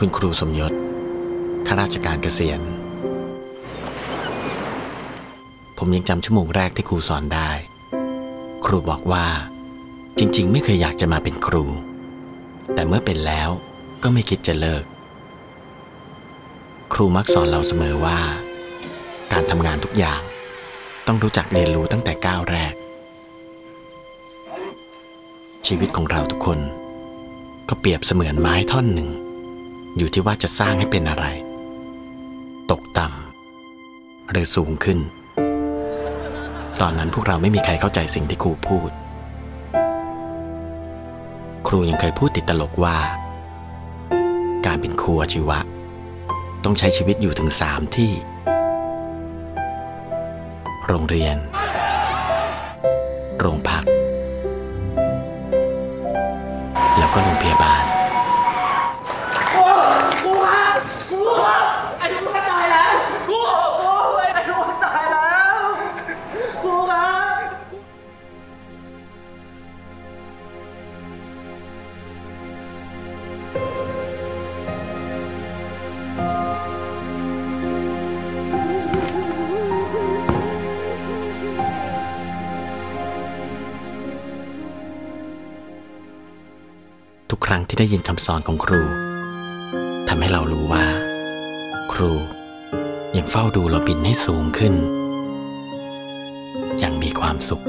คุณครูสมยศข้าราชการเกษียณ ผมยังจำชั่วโมงแรกที่ครูสอนได้ ครูบอกว่า จริง ๆ ไม่เคยอยากจะมาเป็นครู แต่เมื่อเป็นแล้วก็ไม่คิดจะเลิก ครูมักสอนเราเสมอว่า การทำงานทุกอย่าง ต้องรู้จักเรียนรู้ตั้งแต่ก้าวแรก ชีวิตของเราทุกคน ก็เปรียบเสมือนไม้ท่อนหนึ่ง อยู่ที่ว่าจะสร้างให้เป็นอะไร ตกต่ำหรือสูงขึ้น ตอนนั้นพวกเราไม่มีใครเข้าใจสิ่งที่ครูพูด ครูยังเคยพูดติดตลกว่า การเป็นครูอาชีวะ ต้องใช้ชีวิตอยู่ถึงสามที่ โรงเรียน โรงพัก แล้วก็โรงพยาบาล ทุกครั้งที่ได้ยินคำสอนของครูทำให้เรารู้ว่า ครูยังเฝ้าดูเราบินให้สูงขึ้น อย่างมีความสุข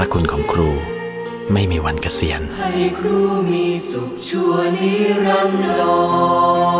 ระคุณของครู ไม่มีวันเกษียณ ให้ครูมีสุขชั่วนิรันดร